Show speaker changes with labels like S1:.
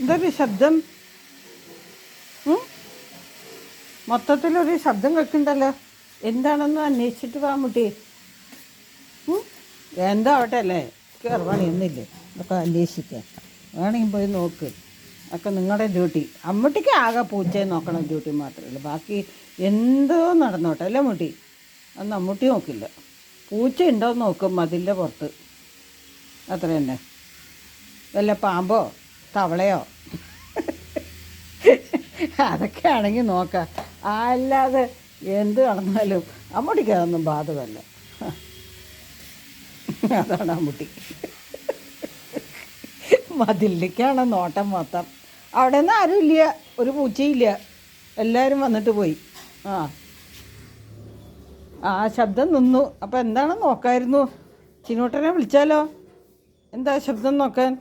S1: എന്തൊരു ശബ്ദം? മൊത്തത്തിലൊരു ശബ്ദം കേൾക്കണ്ടല്ലോ. എന്താണെന്ന് അന്വേഷിച്ചിട്ട് വാ മുട്ടി? എന്താവട്ടെ അല്ലേ? കയറി പണിയൊന്നുമില്ലേ. ഇതൊക്കെ അന്വേഷിക്കാൻ വേണമെങ്കിൽ പോയി നോക്ക്. ഒക്കെ നിങ്ങളുടെ ഡ്യൂട്ടി. അമ്മുട്ടിക്ക് ആകെ പൂച്ചയെ നോക്കണം ഡ്യൂട്ടി മാത്രമേ ഉള്ളൂ. ബാക്കി എന്തോ നടന്നോട്ടെ അല്ലേ മുട്ടി അത് അമ്മൂട്ടി നോക്കില്ല. പൂച്ച ഉണ്ടോ നോക്കും മതിലിന്റെ പുറത്ത്. അത്ര തന്നെ വല്ല പാമ്പോ? തവളയോ? അതൊക്കെ ആണെങ്കിൽ നോക്കാം. അല്ലാതെ എന്ത് നടന്നാലും അമ്മൂട്ടിക്ക് അതൊന്നും ബാധകമല്ല. അതാണ് അമ്മൂട്ടി. മതിലിലേക്കാണ് നോട്ടം മൊത്തം. അവിടെ നിന്ന് ആരും ഇല്ല. ഒരു പൂച്ചയില്ല എല്ലാവരും വന്നിട്ട് പോയി. ആ. ആ ശബ്ദം നിന്നു. അപ്പം എന്താണെന്ന് നോക്കായിരുന്നു? ചിനോട്ടനെ വിളിച്ചാലോ? എന്താ ശബ്ദം നോക്കാൻ?